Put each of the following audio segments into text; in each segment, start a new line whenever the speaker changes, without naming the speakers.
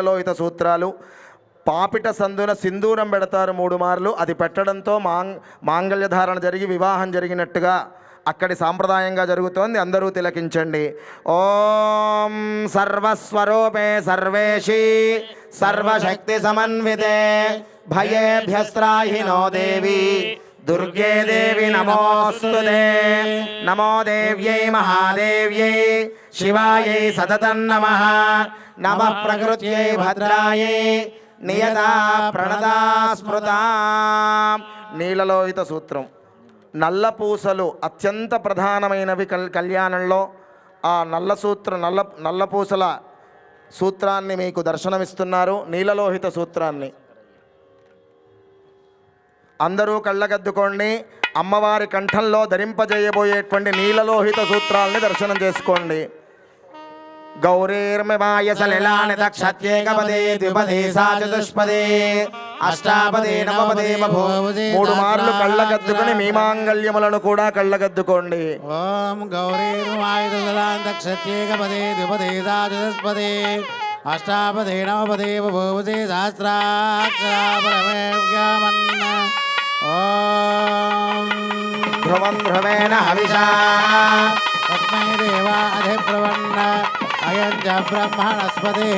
లోహిత సూత్రాలు. పాపిట సందున సింధూరం పెడతారు మూడు మార్లు. అది పెట్టడంతో మాంగ్ మాంగళ్యధారణ జరిగి వివాహం జరిగినట్టుగా అక్కడి సాంప్రదాయంగా జరుగుతోంది. అందరూ తిలకించండి. ఓం సర్వస్వరూపే సర్వేషి సర్వశక్తి సమన్వితే భయేభ్యస్త్రాహినో దేవి దుర్గే దేవి నమోస్తుతే నమో దేవ్యై మహాదేవ్యై శివాయై సతతం నమ నమ ప్రకృత్యై భద్రాయై నియత ప్రణదా స్మృత నీలలోహిత సూత్రం నల్ల పూసలు అత్యంత ప్రధానమైనవి కల్ కళ్యాణంలో. ఆ నల్ల సూత్ర నల్ల నల్ల పూసల సూత్రాన్ని మీకు దర్శనమిస్తున్నారు నీలలోహిత సూత్రాన్ని. అందరూ కళ్ళగద్దుకోండి. అమ్మవారి కంఠంలో ధరింపజేయబోయేటువంటి నీలలోహిత సూత్రాల్ని దర్శనం చేసుకోండి. గౌరీర్మిమాయ సలిలాని దక్షత్యేకపదే ద్విపదే సా చతుష్పదే. అష్టాపదే నవపదే బభో. మూడు మార్లు కళ్ళగద్దుకుని మీమాంగల్యములను కూడా కళ్ళగద్దుకోండి.
ఓం గౌరీర్మాయుధలాంతక్షత్యేకపదే ద్విపదే సాచతుష్పదే అష్టాపదే నవపదే బభూవసే సహస్రాక్షరాపరమేవ్యామన్న
ధ్రువం ధ్రువేణ హవిషా
తస్మై దేవా అధిబ్రవన్న అయం చ బ్రహ్మణస్పతి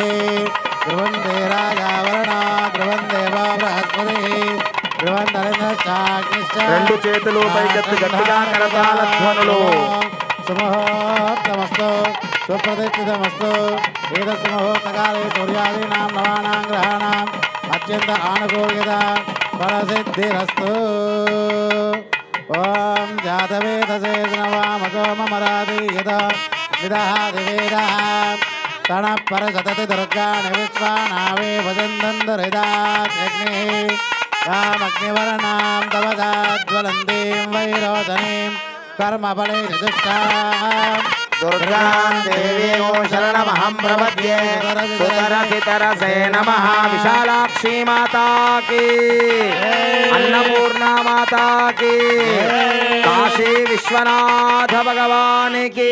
ధ్రువందే రాజావరణ ధ్రువం దేవా బృహస్పతి ధ్రువం నరేంద్రశ్చాగ్నిశ్చ
రెండు చేతులు పైకెత్తి గట్టిగా కరతాళ ధ్వనులు।
సూర్యాదీనాం నవానాం గ్రహాణాం అత్యంత ఆనుకూల్యత ఫలసిద్ధిరస్తు ఓం జాతవేదసే నవామసో మమరాదీయత విదహాది వేదः తణ పరసతతి దుర్గాణి విశ్వానావే వదందందరిదాగ్నిः రామగ్నివర్ణాం తవదాజ్వలంతీం వైరోధనీం కర్మఫలే చతుష్టాం
దుర్గాం దేవీం శరణమహం ప్రపద్యే సుతరసితరసే నమః విశాలాక్షి మాతాకి అన్నపూర్ణ మాతాకి కాశీ श्री
विश्वनाथ भगवान की।